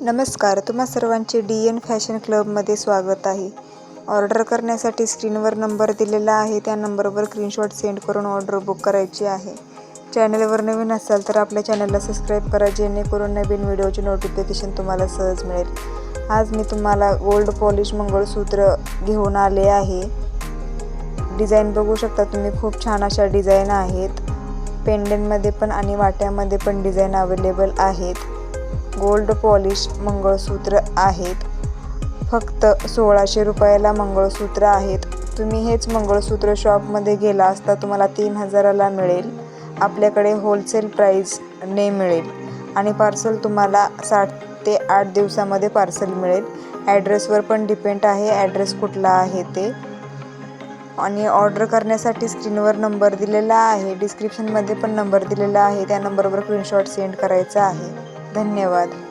नमस्कार तुम्हा सर्वांचे डी एन फॅशन क्लबमध्ये स्वागत आहे. ऑर्डर करण्यासाठी स्क्रीनवर नंबर दिलेला आहे त्या नंबरवर स्क्रीनशॉट सेंड करून ऑर्डर बुक करायची आहे. चॅनलवर नवीन असाल तर आपल्या चॅनलला सबस्क्राईब करा जेणेकरून नवीन व्हिडिओचे नोटिफिकेशन तुम्हाला सहज मिळेल. आज मी तुम्हाला गोल्ड पॉलिश मंगळसूत्र घेऊन आले आहे. डिझाईन बघू शकता तुम्ही खूप छान अशा डिझाईन आहेत. पेंडनमध्ये पण आणि वाट्यामध्ये पण डिझाईन अवेलेबल आहेत. गोल्ड पॉलिश मंगळसूत्र आहेत. फक्त सोळाशे रुपयाला मंगळसूत्र आहेत. तुम्ही हेच मंगळसूत्र शॉपमध्ये गेला असता तुम्हाला तीन हजाराला मिळेल. आपल्याकडे होलसेल प्राईजने मिळेल. आणि पार्सल तुम्हाला साठ ते आठ दिवसामध्ये पार्सल मिळेल. ॲड्रेसवर पण डिपेंड आहे ॲड्रेस कुठला आहे ते. आणि ऑर्डर करण्यासाठी स्क्रीनवर नंबर दिलेला आहे. डिस्क्रिप्शनमध्ये पण नंबर दिलेला आहे. त्या नंबरवर स्क्रीनशॉट सेंड करायचा आहे. धन्यवाद.